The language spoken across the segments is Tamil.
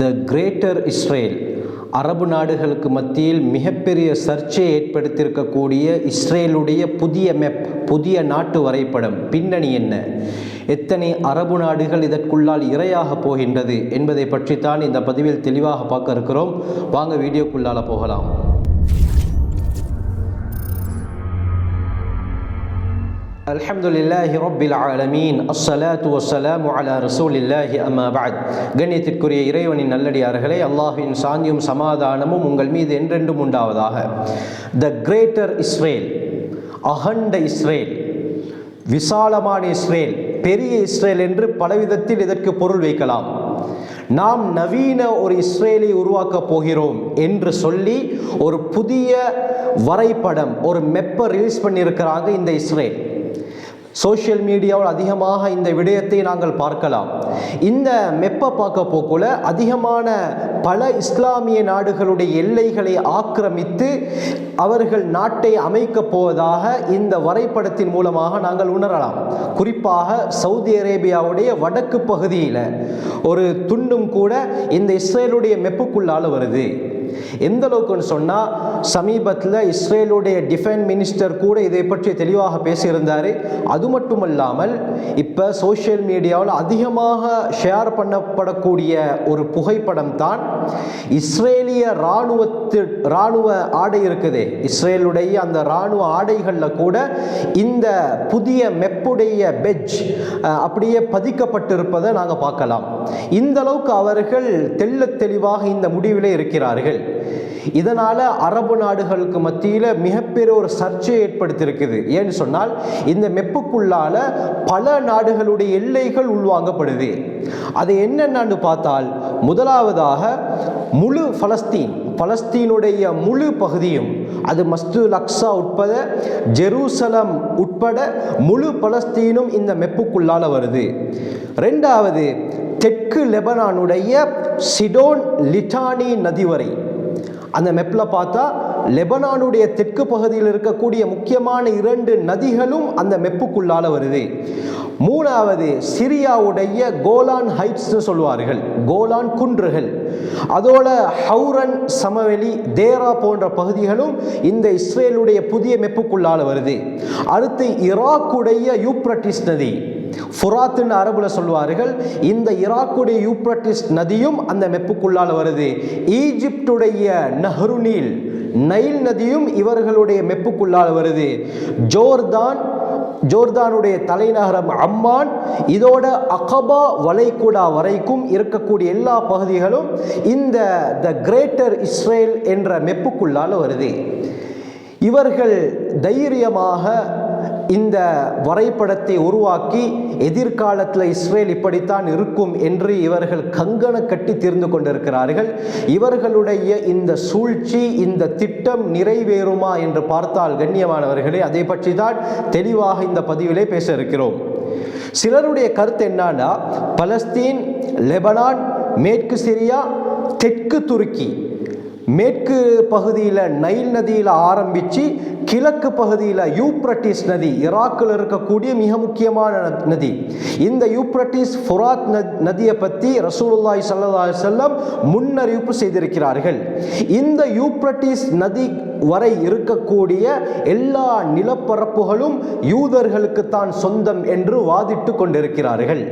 த கிரேட்டர் இஸ்ரேல் அரபு நாடுகளுக்கு மத்தியில் மிகப்பெரிய சர்ச்சையை ஏற்படுத்தியிருக்கக்கூடிய இஸ்ரேலுடைய புதிய மெப் புதிய நாட்டு வரைபடம் பின்னணி என்ன? எத்தனை அரபு நாடுகள் இதற்குள்ளால் இரையாக போகின்றது என்பதை பற்றித்தான் இந்த பதிவில் தெளிவாக பார்க்க இருக்கிறோம். வாங்க வீடியோக்குள்ளால் போகலாம். அல்ஹம்துலில்லாஹி ரொபில் ஆலமீன். அஸ்ஸலாத்து வசலாம் அலா ரசூலில்லாஹி அம்மா பாத் கண்ணியத்திற்குரிய இறைவனின் நல்லடியார்களே அல்லாஹின் சாந்தியும் சமாதானமும் உங்கள் மீது என்றென்றும் உண்டாவதாக. த கிரேட்டர் இஸ்ரேல் அகண்ட இஸ்ரேல் விசாலமான இஸ்ரேல் பெரிய இஸ்ரேல் என்று பலவிதத்தில் இதற்கு பொருள் வைக்கலாம். நாம் நவீன ஒரு இஸ்ரேலை உருவாக்கப் போகிறோம் என்று சொல்லி ஒரு புதிய வரைபடம் ஒரு மெப்பை ரிலீஸ் பண்ணியிருக்கிறாங்க இந்த இஸ்ரேல். சோஷியல் மீடியாவில் அதிகமாக இந்த விடயத்தை நாங்கள் பார்க்கலாம். இந்த மெப்பை பார்க்க போக்குல அதிகமான பல இஸ்லாமிய நாடுகளுடைய எல்லைகளை ஆக்கிரமித்து அவர்கள் நாட்டை அமைக்கப் போவதாக இந்த வரைபடத்தின் மூலமாக நாங்கள் உணரலாம். குறிப்பாக சவுதி அரேபியாவுடைய வடக்கு பகுதியில் ஒரு துண்டும் கூட இந்த இஸ்ரேலுடைய மெப்புக்குள்ளால் வருது. எந்த அளவுக்குன்னு சொன்னால் சமீபத்தில் இஸ்ரேலுடைய டிஃபென் மினிஸ்டர் கூட இதை பற்றி தெளிவாக பேசியிருந்தார். அது மட்டுமல்லாமல் இப்போ சோஷியல் மீடியாவில் அதிகமாக ஷேர் பண்ணப்படக்கூடிய ஒரு புகைப்படம் தான் இஸ்ரேலிய இராணுவத்து இராணுவ ஆடை இருக்குது. இஸ்ரேலுடைய அந்த இராணுவ ஆடைகளில் கூட இந்த புதிய மெப்புடைய பெஜ் அப்படியே பதிக்கப்பட்டிருப்பதை நாங்கள் பார்க்கலாம். இந்த அளவுக்கு அவர்கள் தெள்ள தெளிவாக இந்த முடிவில் இருக்கிறார்கள். இதனால் அரபு நாடுகளுக்கு மத்தியில் மிகப்பெரிய ஒரு சர்ச்சையை ஏற்படுத்தியிருக்குது. ஏன்னு சொன்னால் இந்த மெப்புக்குள்ளால பல நாடுகளுடைய எல்லைகள் உள்வாங்கப்படுது. அது என்னென்னு பார்த்தால் முதலாவதாக முழு பலஸ்தீன் பலஸ்தீனுடைய முழு பகுதியும் அது மஸ்துல் அக்ஸா உட்பட ஜெருசலம் உட்பட முழு பலஸ்தீனும் இந்த மெப்புக்குள்ளால வருது. ரெண்டாவது தெற்கு லெபனானுடைய சிடோன் லிட்டானி நதி வரை. அந்த மெப்பில் பார்த்தா லெபனானுடைய தெற்கு பகுதியில் இருக்கக்கூடிய முக்கியமான இரண்டு நதிகளும் அந்த மெப்புக்குள்ளால் வருது. மூணாவது சிரியாவுடைய கோலான் ஹைட்ஸ்னு சொல்வார்கள் கோலான் குன்றுகள். அதோட ஹவுரன் சமவெளி தேரா போன்ற பகுதிகளும் இந்த இஸ்ரேலுடைய புதிய மெப்புக்குள்ளால வருது. அடுத்து ஈராக்குடைய யூப்ரட்டிஸ் நதி. ஃபுராத்துன்னு அரபுல சொல்வார்கள் இந்த ஈராக்குடைய யூப்ரட்டிஸ் நதியும் அந்த மெப்புக்குள்ளால் வருது. ஈஜிப்டுடைய நஹ்ருநீல் நைல் நதியும் இவர்களுடைய மெப்புக்குள்ளால் வருது. ஜோர்தான் ஜோர்தானுடைய தலைநகரம் அம்மான் இதோட அகபா வளைகுடா வரைக்கும் இருக்கக்கூடிய எல்லா பகுதிகளும் இந்த த கிரேட்டர் இஸ்ரேல் என்ற மெப்புக்குள்ளால் வருது. இவர்கள் தைரியமாக இந்த வரைபடத்தை உருவாக்கி எதிர்காலத்தில் இஸ்ரேல் இப்படித்தான் இருக்கும் என்று இவர்கள் கங்கண கட்டி தீர்ந்து கொண்டிருக்கிறார்கள். இவர்களுடைய இந்த சூழ்ச்சி இந்த திட்டம் நிறைவேறுமா என்று பார்த்தால் கண்ணியமானவர்களே அதை பற்றி தான் தெளிவாக இந்த பதிவிலே பேச இருக்கிறோம். சிலருடைய கருத்து என்னன்னா பலஸ்தீன் லெபனான் மேற்கு சிரியா தெற்கு துருக்கி மேற்கு பகுதியில் நைல் நதியில் ஆரம்பித்து கிழக்கு பகுதியில் யூப்ரட்டிஸ் நதி ஈராக்கில் இருக்கக்கூடிய மிக முக்கியமான நதி. இந்த யூப்ரட்டிஸ் ஃபுராத் நதியை பற்றி ரசூலுல்லாய் சல்லா செல்லம் முன்னறிவிப்பு செய்திருக்கிறார்கள். இந்த யூப்ரட்டிஸ் நதி வரை இருக்கக்கூடிய எல்லா நிலப்பரப்புகளும் யூதர்களுக்கு தான் சொந்தம் என்று வாதிட்டு கொண்டிருக்கிறார்கள்.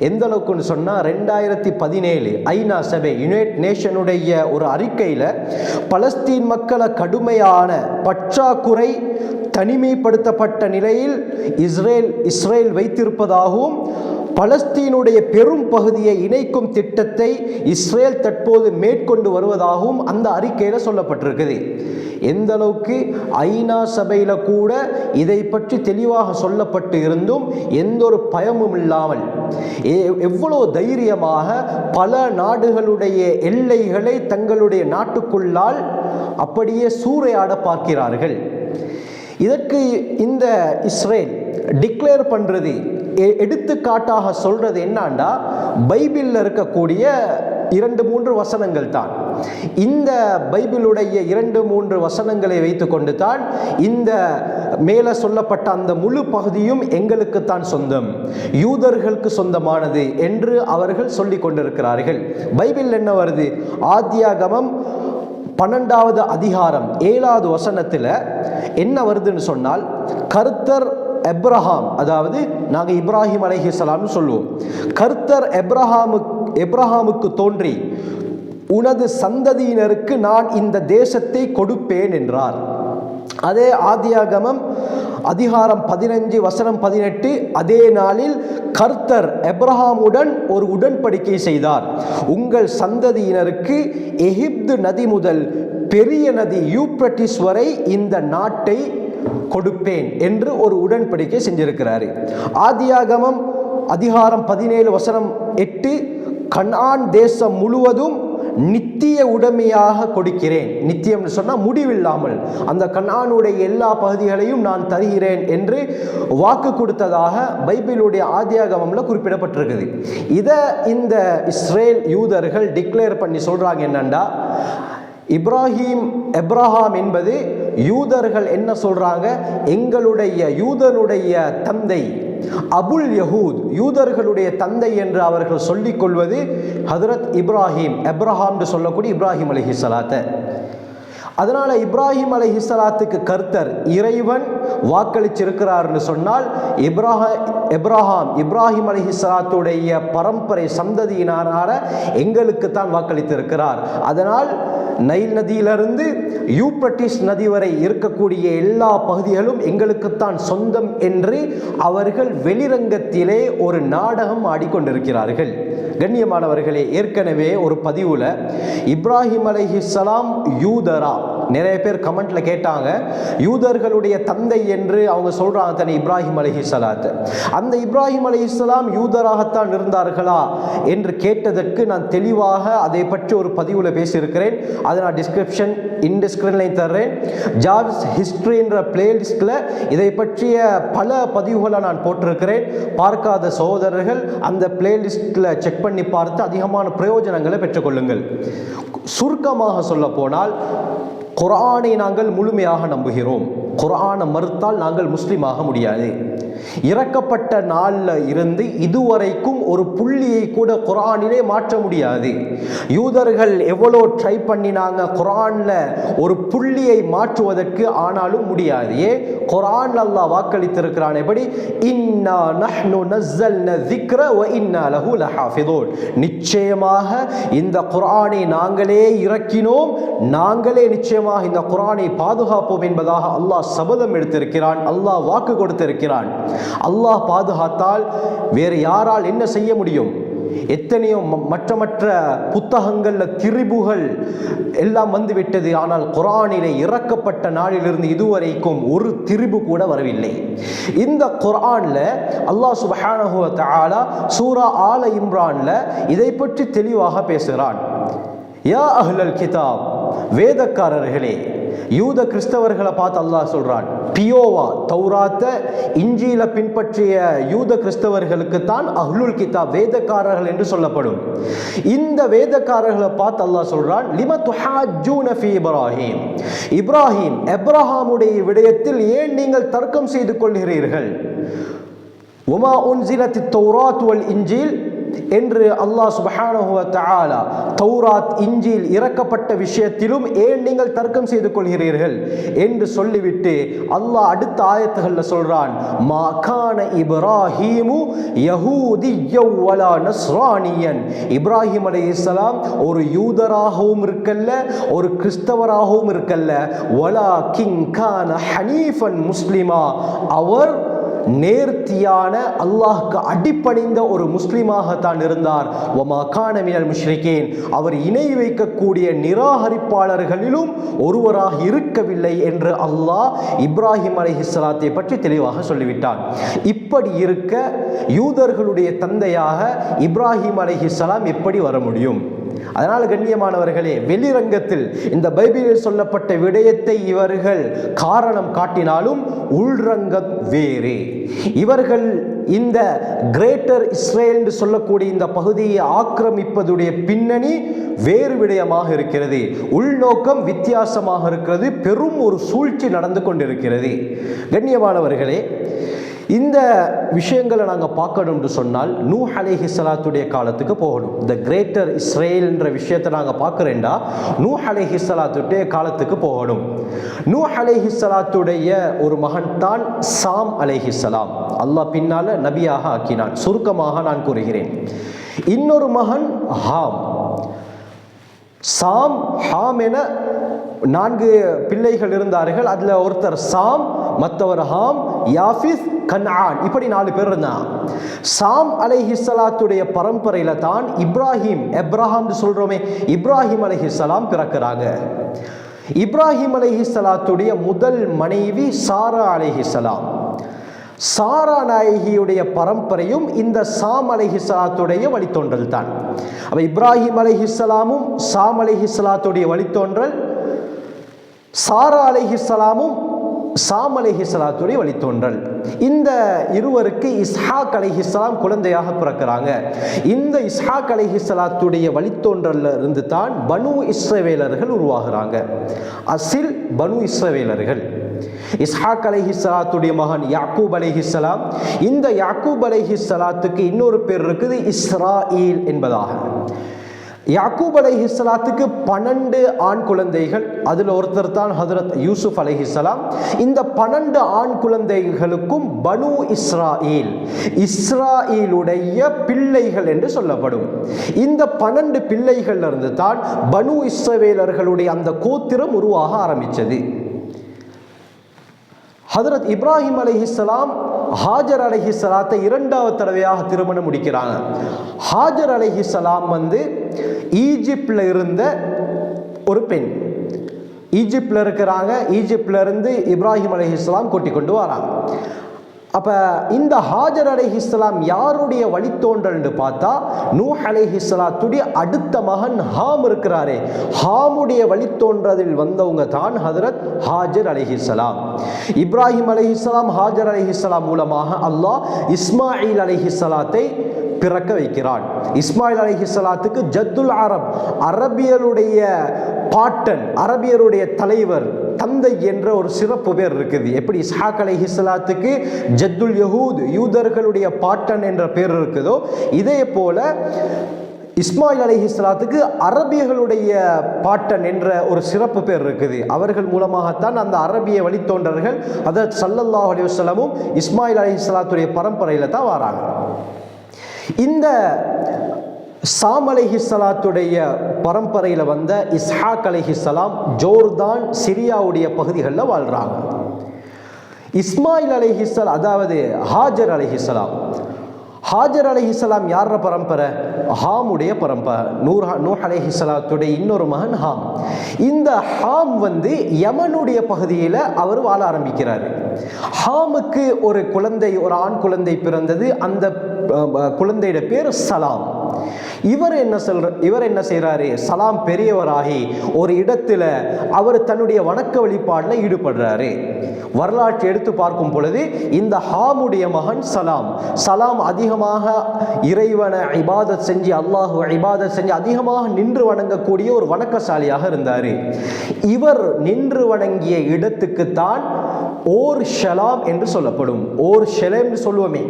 எந்த அளவுக்குன்னு சொன்னால் ரெண்டாயிரத்தி பதினேழு ஐநா சபை யுனைட் நேஷனுடைய ஒரு அறிக்கையில் பலஸ்தீன் மக்களை கடுமையான பற்றாக்குறை தனிமைப்படுத்தப்பட்ட நிலையில் இஸ்ரேல் இஸ்ரேல் வைத்திருப்பதாகவும் பலஸ்தீனுடைய பெரும் பகுதியை இணைக்கும் திட்டத்தை இஸ்ரேல் தற்போது மேற்கொண்டு வருவதாகவும் அந்த அறிக்கையில் சொல்லப்பட்டிருக்குது. எந்த அளவுக்கு ஐநா சபையில் கூட இதை பற்றி தெளிவாக சொல்லப்பட்டு இருந்தும் எந்த ஒரு பயமும் இல்லாமல் எவ்வளோ தைரியமாக பல நாடுகளுடைய எல்லைகளை தங்களுடைய நாட்டுக்குள்ளால் அப்படியே சூறையாட பார்க்கிறார்கள். இதற்கு இந்த இஸ்ரேல் டிக்ளேர் பண்ணுறது எடுத்துக்காட்டாக சொல்கிறது என்னாண்டா? பைபிளில் இருக்கக்கூடிய இரண்டு மூன்று வசனங்கள் தான். இந்த பைபிளுடைய இரண்டு மூன்று வசனங்களை வைத்துக்கொண்டு தான் இந்த மேலே சொல்லப்பட்ட அந்த முழு பகுதியும் எங்களுக்கு தான் சொந்தம். யூதர்களுக்கு சொந்தமானது என்று அவர்கள் சொல்லிக் கொண்டிருக்கிறார்கள். பைபிள் என்ன வருது? ஆத்தியாகமம் பன்னெண்டாவது அதிகாரம் ஏழாவது வசனத்தில் என்ன வருதுன்னு சொன்னால் கருத்தர் எப்ரஹாம் அதாவது நாங்கள் இப்ராஹிம் அலைஹிஸ்லாம்னு சொல்லுவோம். கர்த்தர் எப்ரஹாமு எப்ரஹாமுக்கு தோன்றி உனது சந்ததியினருக்கு நான் இந்த தேசத்தை கொடுப்பேன் என்றார். அதே ஆதியாகமம் அதிகாரம் பதினஞ்சு வசனம் பதினெட்டு அதே நாளில் கர்த்தர் எப்ரஹாமுடன் ஒரு உடன்படிக்கை செய்தார். உங்கள் சந்ததியினருக்கு எகிப்து நதி முதல் பெரிய நதி யூப்ரட்டிஸ் வரை இந்த நாட்டை கொடுப்பேன் என்று ஒரு உடன்படிக்கை செஞ்சிருக்கிறாரு. ஆதியாகமம் அதிகாரம் பதினேழு வசனம் எட்டு கண்ணான் தேசம் முழுவதும் நித்திய உடைமையாக கொடுக்கிறேன். நித்தியம்னு சொன்னால் முடிவில்லாமல் அந்த கண்ணானுடைய எல்லா பகுதிகளையும் நான் தருகிறேன் என்று வாக்கு கொடுத்ததாக பைபிளுடைய ஆதியாகமம்ல குறிப்பிடப்பட்டிருக்குது. இதை இந்த இஸ்ரேல் யூதர்கள் டிக்ளேர் பண்ணி சொல்கிறாங்க என்னண்டா? இப்ராஹிம் எப்ரஹாம் என்பது யூதர்கள் என்ன சொல்றாங்க? எங்களுடைய யூதனுடைய தந்தை அபுல் யஹூத் யூதர்களுடைய தந்தை என்று அவர்கள் சொல்லிக் கொள்வது ஹதரத் இப்ராஹிம் எப்ரஹாம் என்று சொல்லக்கூடிய இப்ராஹிம் அலஹி சலாத்தை. அதனால் இப்ராஹிம் அலைஹிஸ்ஸலாத்துக்கு கர்த்தர் இறைவன் வாக்களிச்சிருக்கிறார்னு சொன்னால் இப்ராஹ இப்ராஹாம் இப்ராஹிம் அலைஹிஸ்ஸலாத்துடைய பரம்பரை சந்ததியினரான எங்களுக்கு தான் வாக்களித்திருக்கிறார். அதனால் நைல் நதியிலிருந்து யூப்ரட்டிஸ் நதி வரை இருக்கக்கூடிய எல்லா பகுதிகளும் எங்களுக்குத்தான் சொந்தம் என்று அவர்கள் வெளிரங்கத்திலே ஒரு நாடகம் ஆடிக்கொண்டிருக்கிறார்கள். கண்ணியமானவர்களே ஏற்கனவே ஒரு பதிவுல இப்ராஹிம் அலைஹிஸ்ஸலாம் யூதரா நிறைய பேர் கமெண்ட்ல கேட்டாங்க யூதர்களுடைய தந்தை என்று அவங்க சொல்றாங்க தனி இப்ராஹிம் அலைஹிஸ்ஸலாத் அந்த இப்ராஹிம் அலைஹிஸ்ஸலாம் யூதராகத்தான் இருந்தார்களா என்று கேட்டதற்கு நான் தெளிவாக அதை பற்றி ஒரு பதிவில் பேசியிருக்கிறேன். அதை நான் டிஸ்கிரிப்ஷன் இன்டிஸ்கிரிப்ஷன்லையும் தர்றேன். ஜார்ஜ் ஹிஸ்ட்ரி என்ற பிளேலிஸ்டில் இதை பற்றிய பல பதிவுகளை நான் போட்டிருக்கிறேன். பார்க்காத சகோதரர்கள் அந்த பிளேலிஸ்டில் செக் பண்ணி பார்த்து அதிகமான பிரயோஜனங்களை பெற்றுக்கொள்ளுங்கள். சுருக்கமாக சொல்ல போனால் குரானை நாங்கள் முழுமையாக நம்புகிறோம். குரானை மறுத்தால் நாங்கள் முஸ்லீமாக முடியாது. இறக்கப்பட்ட நாளில் இருந்து இதுவரைக்கும் ஒரு புள்ளியை கூட குரானிலே மாற்ற முடியாது. யூதர்கள் எவ்வளோ ட்ரை பண்ணினாங்க குரானில் ஒரு புள்ளியை மாற்றுவதற்கு ஆனாலும் முடியாது. ஏ குரான் அல்லாஹ் வாக்களித்திருக்கிறான். எப்படி? இன்னா நஹ்னு நஸ்ஸல்ன திக்ர வ இன்னா லஹு லஹாஃபிதூன். நிச்சயமாக இந்த குரானை நாங்களே இறக்கினோம். நாங்களே நிச்சயமாக இந்த குரானை பாதுகாப்போம் என்பதாக அல்லாஹ் சபதம் எடுத்திருக்கிறான். அல்லாஹ் வாக்கு கொடுத்திருக்கிறான். அல்லாஹ் பாதுகாத்தால் வேறு யாரால் என்ன செய்ய முடியும்? எத்தனையோ ம- மற்ற மற்ற புத்தகங்கள்ல திரிபுகள் எல்லாம் வந்துவிட்டது. ஆனால் குரானிலே இறக்கப்பட்ட நாளிலிருந்து இதுவரைக்கும் ஒரு திரிபு கூட வரவில்லை. இந்த குரானில் அல்லாஹ் சுப்ஹானஹு சூரா ஆல இம்ரான்ல இதை பற்றி தெளிவாக பேசுகிறான். யா அஹ்லல் கிதாப் வேதக்காரர்களே யூத கிறிஸ்தவர்களை பார்த்து அல்லாஹ் சொல்றான் பியோவா தௌராத்த இஞ்சியில பின்பற்றிய யூத கிறிஸ்தவர்களுக்கு தான் அஹ்லுல் கிதாப் வேதக்காரர்கள் என்று சொல்லப்படும். இந்த வேதக்காரர்களை பார்த்து அல்லாஹ் சொல்றான் லிம துஹாஜூன ஃபி இப்ராஹிம்? இப்ராஹிம் எப்ரஹாமுடைய விடயத்தில் ஏன் நீங்கள் தர்க்கம் செய்து கொள்கிறீர்கள்? உமா உன்சிலத்தி தௌராத் வல் இஞ்சில் என்று அல்லாஹ் சுப்ஹானஹு வ தஆலா தௌராத் இஞ்சில் இறக்கப்பட்ட விஷயத்திலும் ஏன் நீங்கள் தர்க்கம் செய்து கொள்கிறீர்கள் என்று சொல்லிவிட்டு அல்லாஹ் அடுத்த ஆயத்துகளில் சொல்றான் மா கான இப்ராஹீமு யஹூதி வலா நஸ்ரானியன். இப்ராஹிம் அலைஹிஸ்ஸலாம் ஒரு யூதராகவும் இருக்கல்ல ஒரு கிறிஸ்தவராகவும் இருக்கல்ல. வலா கிங் கான ஹனீஃபன் முஸ்லிமா. அவர் நேர்த்தியான அல்லாஹ்க்கு அடிப்பணிந்த ஒரு முஸ்லீமாகத்தான் இருந்தார். ஒமா கானமினல் முஷ்ரிகேன். அவர் இணை வைக்கக்கூடிய நிராகரிப்பாளர்களிலும் ஒருவராக இருக்கவில்லை என்று அல்லாஹ் இப்ராஹிம் அலைஹிஸ்ஸலாத்தை பற்றி தெளிவாக சொல்லிவிட்டான். இப்படி இருக்க யூதர்களுடைய தந்தையாக இப்ராஹிம் அலைஹிஸ்ஸலாம் எப்படி வர முடியும்? அதனால் கண்ணியமானவர்களே வெளிரங்கத்தில் இந்த பைபிளில் சொல்லப்பட்ட விடயத்தை இவர்கள் காரணம் காட்டினாலும் உள்ரங்கம் வேறு. இவர்கள் இந்த கிரேட்டர் இஸ்ரேல் என்று சொல்லக்கூடிய இந்த பகுதியை ஆக்கிரமிப்பதுடைய பின்னணி வேறு விடயமாக இருக்கிறது. உள்நோக்கம் வித்தியாசமாக இருக்கிறது. பெரும் ஒரு சூழ்ச்சி நடந்து கொண்டிருக்கிறது. கண்ணியமானவர்களே இந்த விஷயங்களை நாங்கள் பார்க்கணும்னு சொன்னால் நூ அலேஹி சலாத்துடைய காலத்துக்கு போகணும். இந்த கிரேட்டர் இஸ்ரேல்ன்ற விஷயத்தை நாங்கள் பார்க்குறேன்டா நூ அலேஹி சலாத்துடைய காலத்துக்கு போகணும். நூ அலேஹி சலாத்துடைய ஒரு மகன் தான் சாம் அலேஹி சலாம் அல்லாஹ் பின்னால் நபியாக ஆக்கினான். சுருக்கமாக நான் கூறுகிறேன். இன்னொரு மகன் ஹாம். சாம் ஹாம் என நான்கு பிள்ளைகள் இருந்தார்கள். அதில் ஒருத்தர் சாம் மற்றவர் ஹாம் யாஃபிஸ் கன்ஆன். இப்படி நாலு பேர் இருந்தான் சாம் அலைஹிஸ்ஸலாத்துடைய பரம்பரையில் தான் இப்ராஹிம் எப்ராஹாம்னு சொல்கிறோமே இப்ராஹிம் அலைஹிஸ்ஸலாம் பிறக்கிறாங்க. இப்ராஹிம் அலைஹிஸ்ஸலாத்துடைய முதல் மனைவி சாரா அலைஹிஸ்ஸலாம். சாரா நாயகியுடைய பரம்பரையும் இந்த சாம் அலைஹிஸ்ஸலாத்துடைய வழித்தோன்றல் தான். அப்போ இப்ராஹிம் அலைஹிஸ்ஸலாமும் சாம் அலைஹிஸ்ஸலாத்துடைய வழித்தோன்றல் சாரா அலைஹிஸ்ஸலாமும் சாம் சலாத்துடைய வழித்தோன்றல். இந்த இருவருக்கு இஸ்ஹாக் அலைஹிஸ்ஸலாம் குழந்தையாக பிறக்கிறாங்க. இந்த இஸ்ஹாக் அலைஹிஸ்ஸலாத்துடைய வழித்தோன்றல்ல இருந்து தான் பனு இஸ்ரவேலர்கள் உருவாகிறாங்க. அசில் பனு இஸ்ரவேலர்கள். இஸ்ஹாக் அலைஹிஸ்ஸலாத்துடைய மகன் யாக்கூப் அலைஹிஸ்ஸலாம் இந்த யாக்கூப் அலைஹிஸ்ஸலாத்துக்கு இன்னொரு பேர் இருக்குது இஸ்ரா என்பதாக. யாக்கூப் அலைஹிஸ்ஸலாத்துக்கு பன்னெண்டு ஆண் குழந்தைகள். அதில் ஒருத்தர் தான் ஹதரத் யூசுப் அலைஹிஸ்ஸலாம் இந்த பன்னெண்டு ஆண் குழந்தைகளுக்கும் பனு இஸ்ராயில் இஸ்ராயிலுடைய பிள்ளைகள் என்று சொல்லப்படும். இந்த பன்னெண்டு பிள்ளைகள் இருந்து தான் பனு இஸ்ரவேலர்களுடைய அந்த கோத்திரம் உருவாக ஆரம்பித்தது. ஹதரத் இப்ராஹிம் அலைஹிஸ்ஸலாம் ஹாஜர் அலைஹிஸ்ஸலாத்தை இரண்டாவது தடவையாக திருமணம் முடிக்கிறாங்க. ஹாஜர் அலைஹிஸ்ஸலாம் வந்து ஈஜிப்டில் இருந்த ஒரு பெண். ஈஜிப்டில் இருக்கிறாங்க. ஈஜிப்டில் இருந்து இப்ராஹிம் அலைஹிஸ்ஸலாம் கூட்டி கொண்டு வராங்க. அப்போ இந்த ஹாஜர் அலைஹிஸ்ஸலாம் யாருடைய வழித்தோன்றல்னு பார்த்தா நூஹ் அலைஹிஸ்ஸலாத்துடைய அடுத்த மகன் ஹாம் இருக்கிறாரே. ஹாமுடைய வழித்தோன்றதில் வந்தவங்க தான் ஹதரத் ஹாஜர் அலைஹிஸ்ஸலாம் இப்ராஹிம் அலைஹிஸ்ஸலாம் ஹாஜர் அலைஹிஸ்ஸலாம் மூலமாக அல்லாஹ் இஸ்மாயில் அலைஹிஸ்ஸலாத்தை பிறக்க வைக்கிறான். இஸ்மாயில் அலைஹிஸ்ஸலாத்துக்கு ஜத்துல் அரப் அரபியருடைய பாட்டன் அரபியருடைய தலைவர் தந்தை என்ற ஒரு சிறப்பு பேர் இருக்குது. எப்படி? இஸ்ஹாக் அலைஹிஸ்ஸலாத்துக்கு ஜத்துல் யஹூத் யூதர்களுடைய பாட்டன் என்ற பேர் இருக்குதோ இதே போல இஸ்மாயில் அலைஹிஸ்ஸலாத்துக்கு அரபியர்களுடைய பாட்டன் என்ற ஒரு சிறப்பு பேர் இருக்குது. அவர்கள் மூலமாகத்தான் அந்த அரபிய வழித்தோன்றர்கள் அதாவது சல்லல்லா அலைஹி வஸல்லமும் இஸ்மாயில் இஸ்லாத்துடைய பரம்பரையில் தான் வராங்க. இந்த சாம் அலைஹிஸ்ஸலாத்துடைய பரம்பரையில் வந்த இஸ்ஹாக் அலைஹிஸ்ஸலாம் ஜோர்தான் சிரியாவுடைய பகுதிகளில் வாழ்கிறாங்க இஸ்மாயில் அலைஹிஸ்ஸல் அதாவது ஹாஜர் அலைஹிஸ்ஸலாம். ஹாஜர் அலைஹிஸ்ஸலாம் யார பரம்பரை? ஹாமுடைய பரம்பரை. நூர் நூஹ் அலைஹிஸ்ஸலாத்துடைய இன்னொரு மகன் ஹாம். இந்த ஹாம் வந்து யமனுடைய பகுதியில் அவர் வாழ ஆரம்பிக்கிறார். ஹாமுக்கு ஒரு குழந்தை ஒரு ஆண் குழந்தை பிறந்தது. அந்த குழந்தையோட பேர் சலாம். இவர் என்ன சொல்ற இவர் என்ன செய்கிறாரு சலாம் பெரியவராகி ஒரு இடத்துல அவர் தன்னுடைய வணக்க வழிபாடில் ஈடுபடுறாரு. வரலாற்றை எடுத்து பார்க்கும் பொழுது இந்த ஹாமுடைய மகன் சலாம் சலாம் அதிகமாக இறைவனை இபாதத் செஞ்சு அல்லாஹ் இபாதத் செஞ்சு அதிகமாக நின்று வணங்கக்கூடிய ஒரு வணக்கசாலியாக இருந்தார். இவர் நின்று வணங்கிய இடத்துக்குத்தான் ஓர் ஷலாம் என்று சொல்லப்படும். ஓர் ஷெலம்னு சொல்லுவோமே.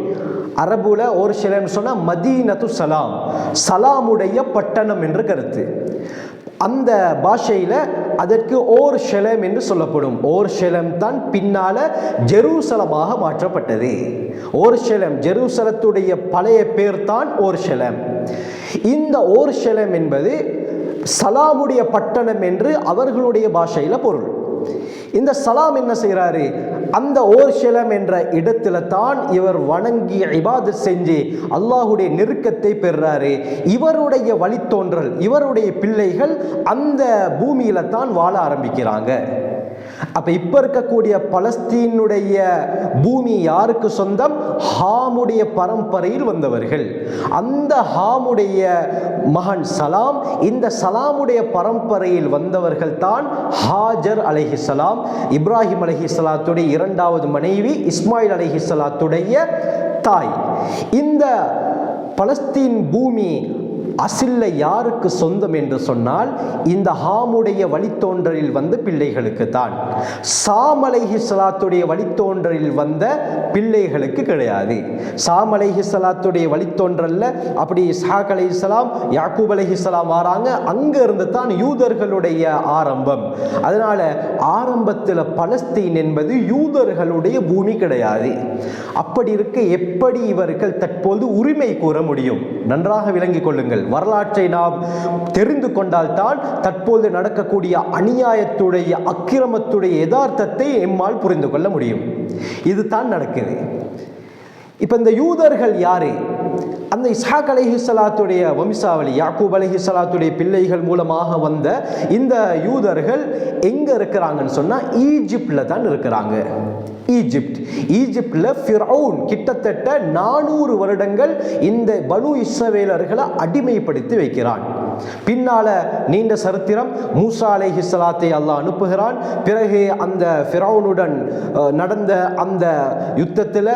அரபுல ஓர் ஷெலம்னு சொன்னால் மதீனத்து சலாம். சலாமுடைய பட்டணம் என்று கருத்து. அந்த பாஷையில் அதற்கு ஓர் ஷெலம் என்று சொல்லப்படும். ஓர் ஷெலம் தான் பின்னால ஜெருசலமாக மாற்றப்பட்டது. ஓர் ஷெலம் ஜெருசலத்துடைய பழைய பேர் தான் ஓர் ஷெலம். இந்த ஓர் ஷெலம் என்பது சலாமுடைய பட்டணம் என்று அவர்களுடைய பாஷையில் பொருள். இந்த சலாம் என்ன செய்கிறாரு அந்த ஓர்ஷலம் என்ற இடத்துல தான் இவர் வணங்கி இபாதத் செஞ்சு அல்லாஹுடைய நெருக்கத்தை பெறுறாரு. இவருடைய வழித்தோன்றல் இவருடைய பிள்ளைகள் அந்த பூமியில தான் வாழ ஆரம்பிக்கிறாங்க. அப்ப இப்ப இருக்கக்கூடிய பலஸ்தீனுடைய பூமி யாருக்கு சொந்தம்? ஹாமுடைய பரம்பரையில் வந்தவர்கள். அந்த ஹாமுடைய மகன் சலாம் இந்த சலாமுடைய பரம்பரையில் வந்தவர்கள் தான் ஹாஜர் அலைஹிஸ்ஸலாம் இப்ராஹிம் அலைஹிஸ்ஸலாத்துடைய இரண்டாவது மனைவி இஸ்மாயில் அலைஹிஸ்ஸலாத்துடைய தாய். இந்த பலஸ்தீன் பூமி அசில்ல யாருக்கு சொந்தம் என்று சொன்னால் இந்த ஹாமுடைய வழித்தோன்றலில் வந்த பிள்ளைகளுக்கு தான் சாமலை ஹிஸ்லாத்துடைய வழித்தோன்றலில் வந்த பிள்ளைகளுக்கு கிடையாது. சாமலை ஹிஸ்லாத்துடைய வழித்தோன்றல்ல அப்படி இஸ்ஹாக் இஸ்லாம் யாக்கூப் இஸ்லாம் வராங்க அங்கே இருந்து தான் யூதர்களுடைய ஆரம்பம். அதனால ஆரம்பத்தில் பலஸ்தீன் என்பது யூதர்களுடைய பூமி கிடையாது. அப்படி இருக்க எப்படி இவர்கள் தற்போது உரிமை கூற முடியும்? நன்றாக விளங்கிக் கொள்ளுங்கள். வரலாற்றை நாம் தெரிந்து கொண்டால்தான் தற்போது நடக்கக்கூடிய அநியாயத்துடைய அக்கிரமத்துடைய யதார்த்தத்தை எம்மால் புரிந்து கொள்ள முடியும். இதுதான் நடக்குது. இப்போ இந்த யூதர்கள் யாரு? அந்த இஸ்ஹாக் சலாத்துடைய வம்சாவளி யாக்கூப் அலைஹிஸ்ஸலாத்துடைய பிள்ளைகள் மூலமாக வந்த இந்த யூதர்கள் எங்க இருக்கிறாங்கன்னு சொன்னா ஈஜிப்ட்ல தான் இருக்கிறாங்க. ஈஜிப்ட். ஈஜிப்டில் ஃபிரௌன் கிட்டத்தட்ட நானூறு வருடங்கள் இந்த பனு இஸ்ரவேலர்களை அடிமைப்படுத்தி வைக்கிறான். பின்னால நீண்ட சரித்திரம் மூசா அலைஹிஸ்ஸலாத்தை அல்லாஹ் அனுப்புகிறான். பிறகு அந்த ஃபிரௌனுடன் நடந்த அந்த யுத்தத்தில்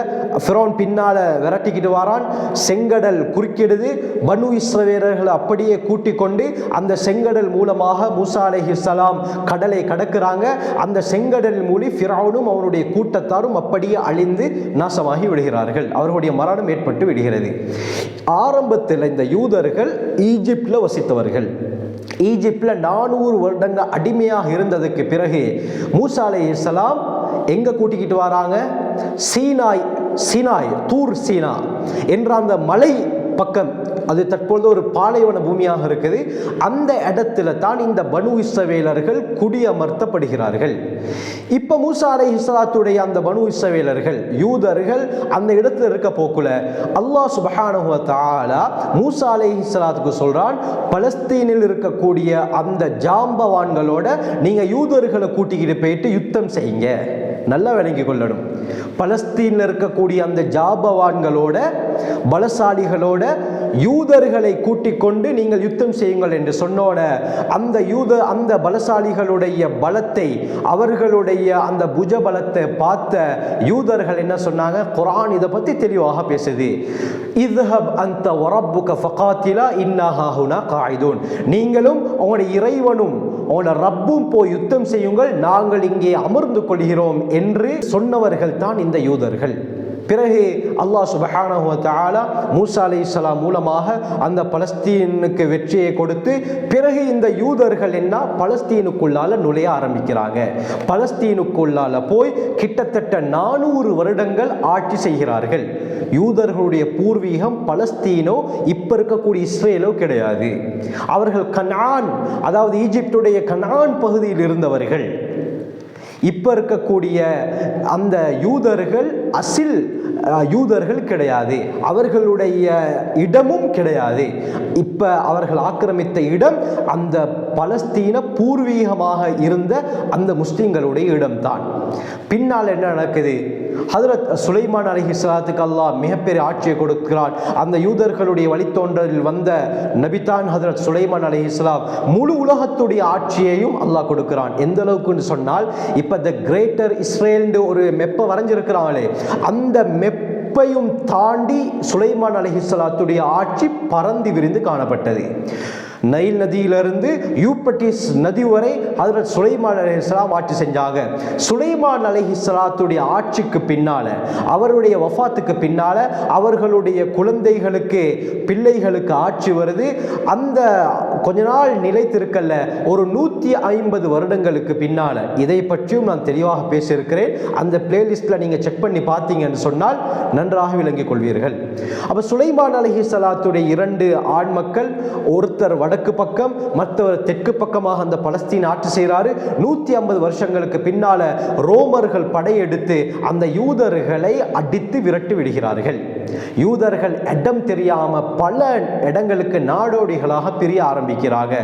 ஃபிரௌன் பின்னால விரட்டிக்கிட்டு வாரான். செங்கடல் குறுக்கிடுது. பனு இஸ்ரவேலர்களை அப்படியே கூட்டி கொண்டு அந்த செங்கடல் மூலமாக மூசா அலைஹிஸ்ஸலாம் கடலை கடக்குறாங்க. அந்த செங்கடல் மூலி ஃபிரௌனும் அவனுடைய கூட்டத்தாரும் அப்படியே அழிந்து நாசமாகி விடுகிறார்கள். அவர்களுடைய மரணம் ஏற்பட்டு விடுகிறது. ஆரம்பத்தில் இந்த யூதர்கள் ஈஜிப்டில் வசித்தவர்கள் ஈஜிப்டில் நானூறு வருடங்கள் அடிமையாக இருந்ததுக்கு பிறகு மூசா இஸ்லாம் எங்கே கூட்டிக்கிட்டு வராங்க? சீனாய் சீனாய் தூர் சீனா என்ற அந்த மலை பக்கம். அது தற்பொழுது ஒரு பாலைவன பூமியாக இருக்குது. அந்த இடத்துல தான் இந்த பனு இஸ்ரவேலர்கள் குடியமர்த்தப்படுகிறார்கள். இப்ப மூசா அலை இஸ்லாத்துடைய அந்த பனு இஸ்ரவேலர்கள் யூதர்கள் அந்த இடத்துல இருக்க போக்குல அல்லாஹ் சுபஹானஹு வ மூசா அலை இஸ்லாத்துக்கு சொல்றான் பலஸ்தீனில் இருக்கக்கூடிய அந்த ஜாம்பவான்களோட நீங்க யூதர்களை கூட்டிக்கிட்டு போயிட்டு யுத்தம் செய்யுங்க. நல்லா விளங்கி கொள்ளணும். பலஸ்தீனில் இருக்கக்கூடிய அந்த ஜாபவான்களோட பலசாலிகளோட யூதர்களை கூட்டிக் கொண்டு நீங்கள் யுத்தம் செய்யுங்கள் என்று சொன்னோட அந்த யூத அந்த பலசாலிகளுடைய பலத்தை அவர்களுடைய அந்த புஜ பலத்தை பார்த்த யூதர்கள் என்ன சொன்னாங்க? குரான் இதை பத்தி தெளிவாக பேசுது. இத்ஹப் அந்த வரப்புக ஃபகாத்திலா இன்னாஹாஹுனா காய்தூன். நீங்களும் உங்களுடைய இறைவனும் உங்களோட ரப்பும் போய் யுத்தம் செய்யுங்கள். நாங்கள் இங்கே அமர்ந்து கொள்கிறோம் என்று சொன்னவர்கள் தான் இந்த யூதர்கள். பிறகு அல்லாஹ் சுபஹானஹு வ தஆலா மூசா அலைஹிஸ்ஸலாம் மூலமாக அந்த பலஸ்தீனுக்கு வெற்றியை கொடுத்து பிறகு இந்த யூதர்கள் என்ன? பலஸ்தீனுக்குள்ளால நுழைய ஆரம்பிக்கிறாங்க. பலஸ்தீனுக்குள்ளால போய் கிட்டத்தட்ட நானூறு வருடங்கள் ஆட்சி செய்கிறார்கள். யூதர்களுடைய பூர்வீகம் பலஸ்தீனோ இப்ப இருக்கக்கூடிய இஸ்ரேலோ கிடையாது. அவர்கள் கனான் அதாவது ஈஜிப்டுடைய கனான் பகுதியில் இருந்தவர்கள். இப்ப இருக்கக்கூடிய அந்த யூதர்கள் அசில் யூதர்கள் கிடையாது. அவர்களுடைய இடமும் கிடையாது. இப்ப அவர்கள் ஆக்கிரமித்த இடம் அந்த பலஸ்தீன பூர்வீகமாக இருந்த அந்த முஸ்லீம்களுடைய இடம்தான். பின்னால் என்ன நடக்குது? ஹதரத் சுலைமான் அலைஹிஸ்ஸலாத்துக்கு அல்லாஹ் மிகப்பெரிய ஆட்சியை கொடுக்கிறான். அந்த யூதர்களுடைய வழித்தோன்றலில் வந்த நபிதான் ஹதரத் சுலைமான் அலைஹிஸ்ஸலாம் முழு உலகத்துடைய ஆட்சியையும் அல்லாஹ் கொடுக்கிறான். எந்த அளவுக்குன்னு சொன்னால் இப்போ த கிரேட்டர் இஸ்ரேல்னு ஒரு மெப்பை வரைஞ்சிருக்கிறாங்களே அந்த மெப்பையும் தாண்டி சுலைமான் அலைஹிஸ்ஸலாத்துடைய ஆட்சி பறந்து விரிந்து காணப்பட்டது. நைல் நதியிலிருந்து யூப்பட்டிஸ் நதி வரை அதில் சுலைமான் அலைஹிஸ்ஸலாம் ஆட்சி செஞ்சாங்க. சுலைமான் அலைஹிஸ்ஸலாத்துடைய ஆட்சிக்கு பின்னால அவருடைய வஃபாத்துக்கு பின்னால அவர்களுடைய குழந்தைகளுக்கு பிள்ளைகளுக்கு ஆட்சி வருது. அந்த கொஞ்ச நாள் நிலைத்திருக்கல்ல ஒரு நூற்றி ஐம்பது வருடங்களுக்கு பின்னால. இதை பற்றியும் நான் தெளிவாக பேசியிருக்கிறேன். அந்த பிளேலிஸ்ட்ல நீங்க செக் பண்ணி பார்த்தீங்கன்னு சொன்னால் நன்றாக விளங்கிக் கொள்வீர்கள். அப்ப சுலைமான் அலைஹிஸ்ஸலாத்துடைய இரண்டு ஆண் மக்கள் ஒருத்தர் வடக்கு பக்கம் மற்றவர் தெற்கு பக்கமாக அந்த பலஸ்தீன் ஆட்சி செய்கிறாரு. நூற்றி ஐம்பது வருஷங்களுக்கு பின்னால ரோமர்கள் படையெடுத்து அந்த யூதர்களை அடித்து விரட்டி விடுகிறார்கள். யூதர்கள் இடம் தெரியாம பல இடங்களுக்கு நாடோடிகளாக பிரிய ஆரம்பிக்கிறாங்க.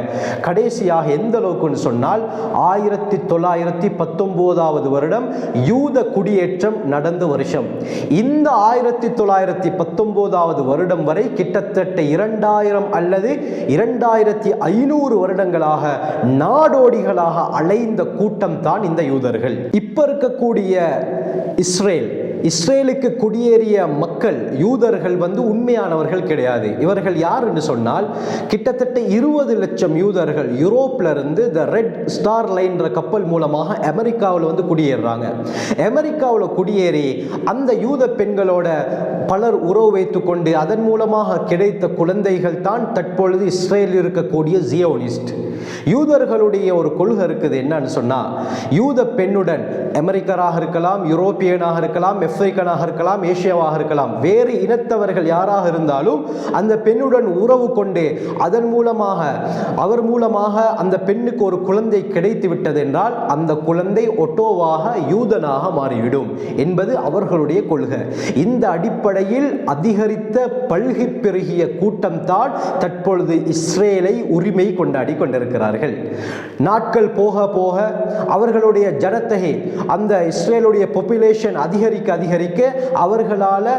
கடைசியாக எந்த அளவுக்குன்னு சொன்னால் ஆயிரத்தி தொள்ளாயிரத்தி பத்தொன்பதாவது வருடம் யூத குடியேற்றம் நடந்த வருஷம். இந்த ஆயிரத்தி தொள்ளாயிரத்தி பத்தொன்பதாவது வருடம் வரை கிட்டத்தட்ட இரண்டாயிரம் அல்லது இரண்டாயிரத்தி ஐநூறு வருடங்களாக நாடோடிகளாக அலைந்த கூட்டம் தான் இந்த யூதர்கள். இப்ப இருக்கக்கூடிய இஸ்ரேல் இஸ்ரேலுக்கு குடியேறிய மக்கள் யூதர்கள் வந்து உண்மையானவர்கள் கிடையாது. இவர்கள் யார் என்று சொன்னால் கிட்டத்தட்ட இருபது லட்சம் யூதர்கள் யூரோப்ல இருந்து த ரெட் ஸ்டார் லைன்ற கப்பல் மூலமாக அமெரிக்காவில் வந்து குடியேறுறாங்க. அமெரிக்காவில் குடியேறி அந்த யூத பெண்களோட பலர் உறவு வைத்துக்கொண்டு அதன் மூலமாக கிடைத்த குழந்தைகள் தான் தற்பொழுது இஸ்ரேலில் இருக்கக்கூடிய ஜியோனிஸ்ட் யூதர்களுடைய ஒரு கொள்கை இருக்குது என்னன்னு சொன்னா யூத பெண்ணுடன் அமெரிக்கராக இருக்கலாம் யூரோப்பியனாக இருக்கலாம் ஆப்பிரிக்கனாக இருக்கலாம் ஏசியாவாக இருக்கலாம் வேறு இனத்தவர்கள் யாராக இருந்தாலும் அந்த பெண்ணுடன் உறவு கொண்டு அதன் மூலமாக அவர் மூலமாக அந்த பெண்ணுக்கு ஒரு குழந்தை கிடைத்து விட்டது என்றால் அந்த குழந்தை ஒட்டோவாக யூதனாக மாறிவிடும் என்பது அவர்களுடைய கொள்கை. இந்த அடிப்படையில் அதிகரித்த பல்கி பெருகிய கூட்டம்தான் தற்பொழுது இஸ்ரேலை உரிமை கொண்டாடி கொண்டிருக்கிறார்கள். நாட்கள் போக போக அவர்களுடைய ஜனத்தொகை அந்த இஸ்ரேலுடைய பாப்புலேஷன் அதிகரிக்க அதிகரிக்க அவர்களால்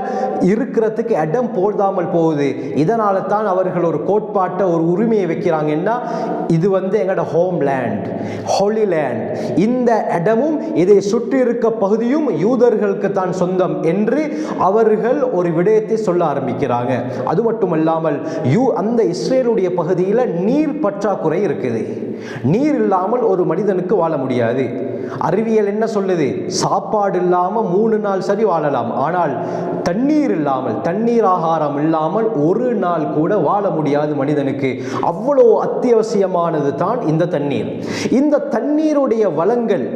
இருக்கிறதுக்கு இடம் போடாமல் போகுது. இதனால தான் அவர்கள் ஒரு கோட்பாட்டை ஒரு உரிமையை வைக்கிறாங்கன்னா இது வந்து எங்களோட ஹோம் லேண்ட் ஹோலி லேண்ட் இந்த இடமும் இதை சுற்றி இருக்க பகுதியும் யூதர்களுக்கு தான் சொந்தம் என்று அவர்கள் ஒரு விடயத்தை சொல்ல ஆரம்பிக்கிறாங்க. அது மட்டுமல்லாமல் யூ அந்த இஸ்ரேலுடைய பகுதியில் நீர் பற்றாக்குறை இருக்கு. இருக்குது. நீர் இல்லாமல் ஒரு மனிதனுக்கு வாழ முடியாது. அறிவியல் என்ன சொல்லுது? சாப்பாடு இல்லாமல் மூணு நாள் சரி வாழலாம். ஆனால் தண்ணீர் இல்லாமல் தண்ணீர் ஆகாரம் இல்லாமல் ஒரு நாள் கூட வாழ முடியாது மனிதனுக்கு. அவ்வளோ அத்தியாவசியமானது தான் இந்த தண்ணீர். இந்த தண்ணீருடைய வளங்கள்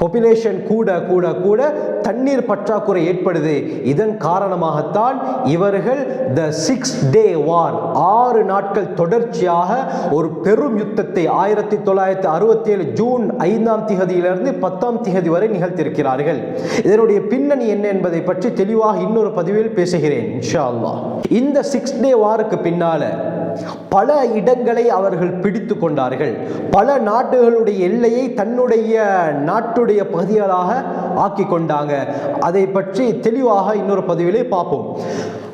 பாப்புலேஷன் கூட கூட கூட தண்ணீர் பற்றாக்குறை ஏற்படுது. இதன் காரணமாகத்தான் இவர்கள் த சிக்ஸ் டே வார் ஆறு நாட்கள் தொடர்ச்சியாக ஒரு பெரும் யுத்தத்தை ஆயிரத்தி தொள்ளாயிரத்தி அறுபத்தி ஏழு ஜூன் ஐந்தாம் திகதியிலிருந்து பத்தாம் திகதி வரை நிகழ்த்தியிருக்கிறார்கள். இதனுடைய பின்னணி என்ன என்பதை பற்றி தெளிவாக இன்னொரு பதிவில் பேசுகிறேன் இன்ஷா இந்த சிக்ஸ் டே வாருக்கு பின்னால பல இடங்களை அவர்கள் பிடித்து கொண்டார்கள். பல நாடுகளுடைய எல்லையை தன்னுடைய நாட்டுடைய பகுதிகளாக ஆக்கி கொண்டாங்க அதை பற்றி தெளிவாக இன்னொரு பதிவிலே பார்ப்போம்.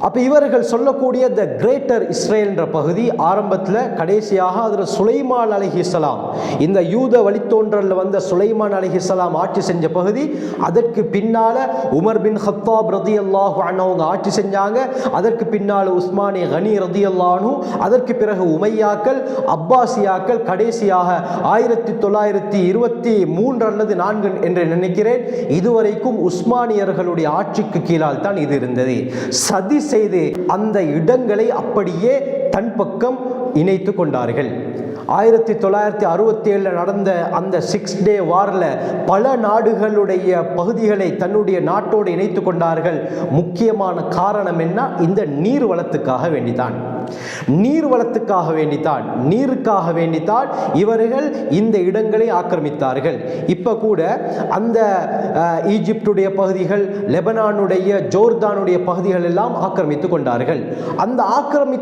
அப்போ இவர்கள் சொல்லக்கூடிய த கிரேட்டர் இஸ்ரேல்ன்ற பகுதி ஆரம்பத்தில் கடைசியாக அதில் சுலைமான் அலஹிசலாம் இந்த யூத வழித்தோன்றலில் வந்த சுலைமான் அலஹிசலாம் ஆட்சி செஞ்ச பகுதி அதற்கு பின்னால் உமர் பின் ஹத்தாப் ரதி அல்லாஹு அவங்க ஆட்சி செஞ்சாங்க அதற்கு பின்னால் உஸ்மானி கனி ரதி அல்லானு அதற்கு பிறகு உமையாக்கள் அப்பாசியாக்கள் கடைசியாக ஆயிரத்தி தொள்ளாயிரத்தி இருபத்தி மூன்று அல்லது நான்கு என்று நினைக்கிறேன் இதுவரைக்கும் உஸ்மானியர்களுடைய ஆட்சிக்கு கீழால் தான் இது இருந்தது. சதி செய்து அந்த இடங்களை அப்படியே தன் பக்கம் இணைத்து கொண்டார்கள். ஆயிரத்தி தொள்ளாயிரத்தி அறுபத்தி ஏழில் நடந்த அந்த சிக்ஸ் டே வாரில் பல நாடுகளுடைய பகுதிகளை தன்னுடைய நாட்டோடு இணைத்து கொண்டார்கள். முக்கியமான காரணம் என்ன? இந்த நீர் வளத்துக்காக வேண்டிதான் நீர் வளத்துக்காக வேண்டித்தான். நீருக்காக வேண்டித்தான் இவர்கள் இந்த இடங்களை ஆக்கிரமித்தார்கள். இப்போ கூட அந்த ஈஜிப்டுடைய பகுதிகள் லெபனானுடைய ஜோர்தானுடைய பகுதிகள் எல்லாம் ஆக்கிரமித்து கொண்டார்கள். அந்த ஆக்கிரமி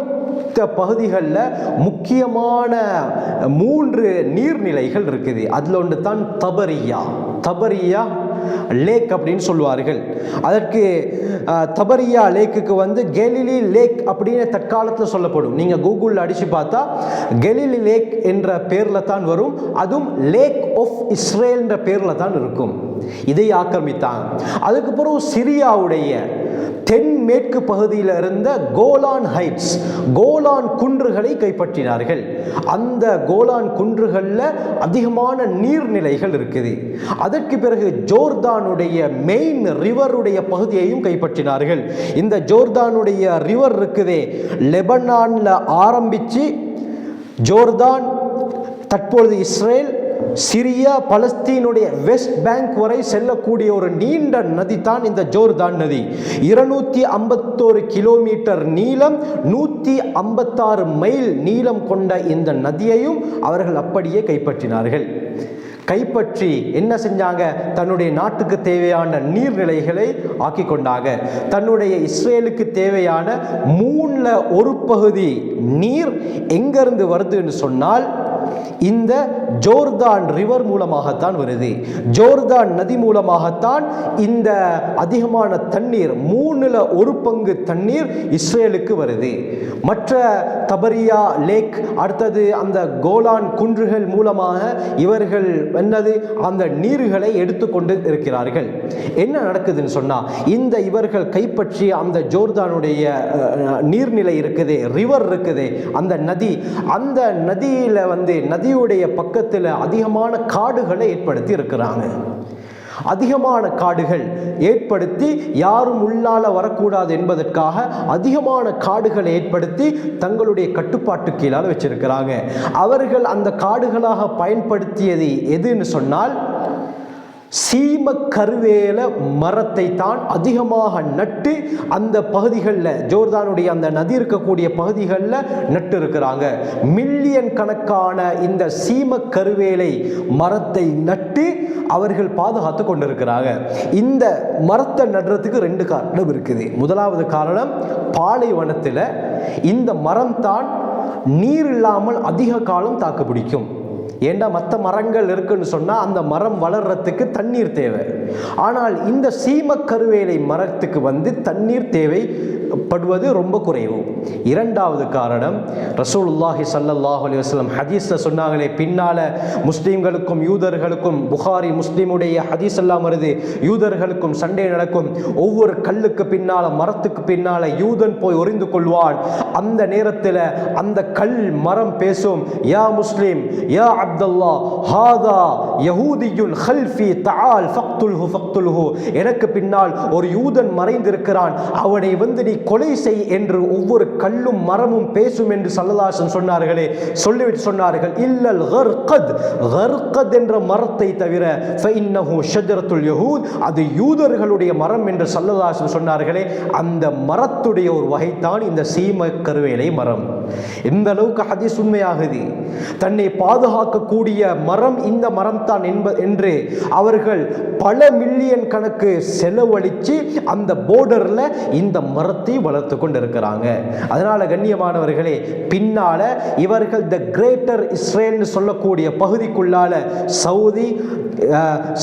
பகுதிகளில் முக்கியமான மூன்று நீர்நிலைகள் இருக்குது. அதில் ஒன்று தான் தபரியா. தபரியா லேக் அப்படின்னு சொல்லுவார்கள். அதற்கு தபரியா லேக்குக்கு வந்து கெலிலி லேக் அப்படின்னு தற்காலத்தில் சொல்லப்படும். நீங்கள் கூகுளில் அடித்து பார்த்தா கெலிலி லேக் என்ற பேரில் தான் வரும். அதுவும் லேக் ஆஃப் இஸ்ரேல்ன்ற பேரில் தான் இருக்கும். இதை ஆக்கிரமித்தாங்க அதுக்கு பிறகு சிரியாவுடைய மேற்கு பகுதியில் இருந்த கோலான் ஹைட்ஸ் கோலான் குன்றுகளை கைப்பற்றினார்கள். அந்த கோலான் குன்றுகளில் அதிகமான நீர்நிலைகள் இருக்குது. அதற்கு பிறகு ஜோர்தானுடைய மெயின் ரிவருடைய பகுதியையும் கைப்பற்றினார்கள். இந்த ஜோர்தானுடைய ரிவர் இருக்குதே லெபனானில் ஆரம்பித்து ஜோர்தான் தற்பொழுது இஸ்ரேல் சிரியா பலஸ்தீனுடைய வெஸ்ட் பேங்க் வரை செல்லக்கூடிய ஒரு நீண்ட நதி தான் இந்த ஜோர்தான் நதி. இருநூத்தி ஐம்பத்தோரு கிலோமீட்டர் நீளம் நூற்றி ஐம்பத்தாறு மைல் நீளம் கொண்ட இந்த நதியையும் அவர்கள் அப்படியே கைப்பற்றினார்கள். கைப்பற்றி என்ன செஞ்சாங்க? தன்னுடைய நாட்டுக்கு தேவையான நீர்நிலைகளை ஆக்கி கொண்டாங்க தன்னுடைய இஸ்ரேலுக்கு தேவையான மூணில் ஒரு பகுதி நீர் எங்கேருந்து வருதுன்னு சொன்னால் இந்த ஜோர்தான் ரிவர் மூலமாகத்தான் வருது. ஜோர்தான் நதி மூலமாகத்தான் இந்த அதிகமான தண்ணீர் மூணுல ஒரு பங்கு தண்ணீர் இஸ்ரேலுக்கு வருது. மற்ற தபரியா லேக் அடுத்தது அந்த கோலான் குன்றுகள் மூலமாக இவர்கள் என்னது அந்த நீர்களை எடுத்துக்கொண்டு இருக்கிறார்கள். என்ன நடக்குதுன்னு சொன்னால் இந்த இவர்கள் கைப்பற்றிய அந்த ஜோர்தானுடைய நீர்நிலை இருக்குது ரிவர் இருக்குது அந்த நதி அந்த நதியில் வந்து நதியுடைய பக்கத்தில் அதிகமான காடுகளை ஏற்படுத்தி இருக்கிறாங்க. அதிகமான காடுகள் ஏற்படுத்தி யாரும் உள்ளால வரக்கூடாது என்பதற்காக அதிகமான காடுகளை ஏற்படுத்தி தங்களுடைய கட்டுப்பாட்டு கீழால் வச்சிருக்கிறாங்க. அவர்கள் அந்த காடுகளாக பயன்படுத்தியது எதுன்னு சொன்னால் சீம கருவேல மரத்தை தான் அதிகமாக நட்டு அந்த பகுதிகளில் ஜோர்தானுடைய அந்த நதி இருக்கக்கூடிய பகுதிகளில் நட்டு இருக்கிறாங்க மில்லியன் கணக்கான இந்த சீம கருவேலை மரத்தை நட்டு அவர்கள் பாதுகாத்து கொண்டிருக்கிறாங்க. இந்த மரத்தை நடுறதுக்கு ரெண்டு காரணம் இருக்குது. முதலாவது காரணம் பாலைவனத்தில் இந்த மரம் தான் நீர் இல்லாமல் அதிக காலம் தாக்கு பிடிக்கும். ஏண்டா மற்ற மரங்கள் இருக்குன்னு சொன்னால் அந்த மரம் வளர்றதுக்கு தண்ணீர் தேவை. ஆனால் இந்த சீமக்கருவேலை மரத்துக்கு வந்து தண்ணீர் தேவைப்படுவது ரொம்ப குறைவு. இரண்டாவது காரணம் ரசூலுல்லாஹி சல்லாஹ் அலி வஸ்லம் ஹதீஸில் சொன்னாங்களே பின்னால் முஸ்லீம்களுக்கும் யூதர்களுக்கும் புகாரி முஸ்லீமுடைய ஹதீஸ் எல்லாம் வருது யூதர்களுக்கும் சண்டை நடக்கும். ஒவ்வொரு கல்லுக்கு பின்னால மரத்துக்கு பின்னால் யூதன் போய் ஒறிந்து கொள்வான். அந்த நேரத்தில் அந்த கல் மரம் பேசும் யா முஸ்லீம் யா அப்துல்லா ஹாதா யஹூதியுன் ஹல்ஃபி தால் ஃபக்துல்ஹு ஃபக்துல்ஹு. எனக்கு பின்னால் ஒரு யூதன் மறைந்திருக்கிறான். அவனை வந்து நீ கொலை செய் என்று ஒவ்வொரு கல்லும் மரமும் பேசும் என்று சல்லதாசன் சொன்னார்களே சொல்லிவிட்டு சொன்னார்கள் இல்லல் ஹர்கத் ஹர்கத் என்ற மரத்தை தவிர ஃபைன்னஹு ஷஜரத்துல் யஹூத் அது யூதர்களுடைய மரம் என்று சல்லதாசன் சொன்னார்களே அந்த மரத்துடைய ஒரு வகைத்தான் இந்த சீம கருவேலை மரம். எந்த அளவுக்கு ஹதீஸ் உண்மையாகுது. தன்னை பாதுகாக்கக்கூடிய மரம் இந்த மரம் தான் என்ப என்று அவர்கள் பல மில்லியன் கணக்கு செலவழித்து அந்த போர்டரில் இந்த மரத்தை வளர்த்து கொண்டு இருக்கிறாங்க அதனால கண்ணியமானவர்களே பின்னால இவர்கள் த கிரேட்டர் இஸ்ரேல்னு சொல்லக்கூடிய பகுதிக்குள்ளால சவுதி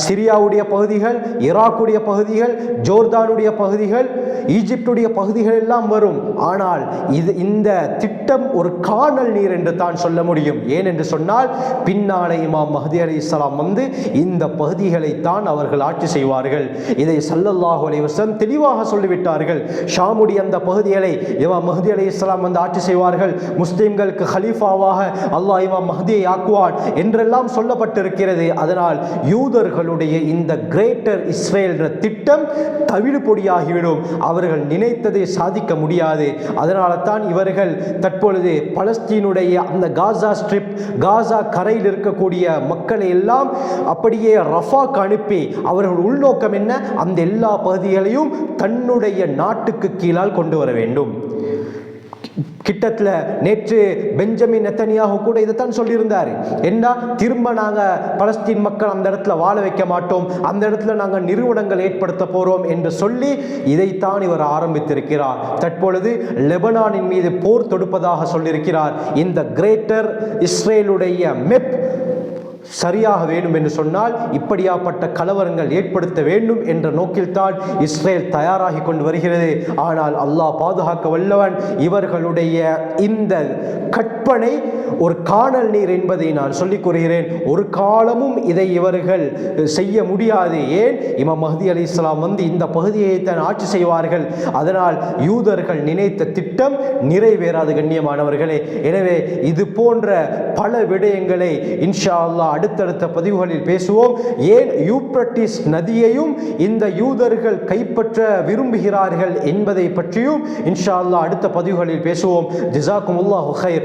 சிரியாவுடைய பகுதிகள் ஈராக்குடைய பகுதிகள் ஜோர்தானுடைய பகுதிகள் ஈஜிப்டுடைய பகுதிகள் எல்லாம் வரும். ஆனால் இது இந்த திட்டம் ஒரு காணல் நீர் என்று தான் சொல்ல முடியும். ஏன் என்று சொன்னால் பின்னாலே இமாம் மஹதி அலி இஸ்லாம் வந்து இந்த பகுதிகளை தான் அவர்கள் ஆட்சி செய்வார்கள். இதை சல்லல்லாஹு அலைவசம் தெளிவாக சொல்லிவிட்டார்கள். ஷாமுடைய அந்த பகுதிகளை இமாம் மஹதி அலி இஸ்லாம் வந்து ஆட்சி செய்வார்கள். முஸ்லீம்களுக்கு ஹலீஃபாவாக அல்லாஹ் இமாம் மஹதியை ஆக்குவான் என்றெல்லாம் சொல்லப்பட்டிருக்கிறது. அதனால் யூதர்களுடைய இந்த கிரேட்டர் இஸ்ரேல் திட்டம் தவிடு பொடியாகிவிடும். அவர்கள் நினைத்ததை சாதிக்க முடியாது. அதனால தான் இவர்கள் தற்பொழுது பலஸ்தீனுடைய அந்த காசா ஸ்ட்ரிப் காசா கரையில் இருக்கக்கூடிய மக்களை எல்லாம் அப்படியே ரஃபாக்கு அனுப்பி அவர்கள் உள்நோக்கம் என்ன? அந்த எல்லா பகுதிகளையும் தன்னுடைய நாட்டுக்கு கீழால் கொண்டு வர வேண்டும். கிட்டத்தில் நேற்று பெஞ்சமின் நெத்தனியாக கூட இதைத்தான் சொல்லியிருந்தார். என்ன திரும்ப நாங்கள் பலஸ்தீன் மக்கள் அந்த இடத்துல வாழ வைக்க மாட்டோம். அந்த இடத்துல நாங்கள் நிறுவனங்கள் ஏற்படுத்த போகிறோம் என்று சொல்லி இதைத்தான் இவர் ஆரம்பித்திருக்கிறார். தற்பொழுது லெபனானின் மீது போர் தொடுப்பதாக சொல்லியிருக்கிறார். இந்த கிரேட்டர் இஸ்ரேலுடைய மெப் சரியாக வேண்டும் என்று சொன்னால் இப்படியாப்பட்ட கலவரங்கள் ஏற்படுத்த வேண்டும் என்ற நோக்கில்தான் இஸ்ரேல் தயாராகி கொண்டு வருகிறது. ஆனால் அல்லாஹ் பாதுகாக்க வல்லவன் இவர்களுடைய இந்த கற்பனை ஒரு காணல் நீர் என்பதை நான் சொல்லிக் கூறுகிறேன். ஒரு காலமும் இதை இவர்கள் செய்ய முடியாது. ஏன்? இமாம் மஹதி அலி இஸ்லாம் வந்து இந்த பகுதியை தான் ஆட்சி செய்வார்கள். அதனால் யூதர்கள் நினைத்த திட்டம் நிறைவேறாது கண்ணியமானவர்களே. எனவே இது போன்ற பல விடயங்களை இன்ஷா அல்லாஹ் அடுத்தடுத்த பதிவுகளில் பேசுவோம். ஏன் யூப்ரட்டிஸ் நதியையும் இந்த யூதர்கள் கைப்பற்ற விரும்புகிறார்கள் என்பதை பற்றியும் இன்ஷா அல்லாஹ் அடுத்த பதிவுகளில் பேசுவோம். ஜிசாக்கும் அல்லாஹு ஹைர்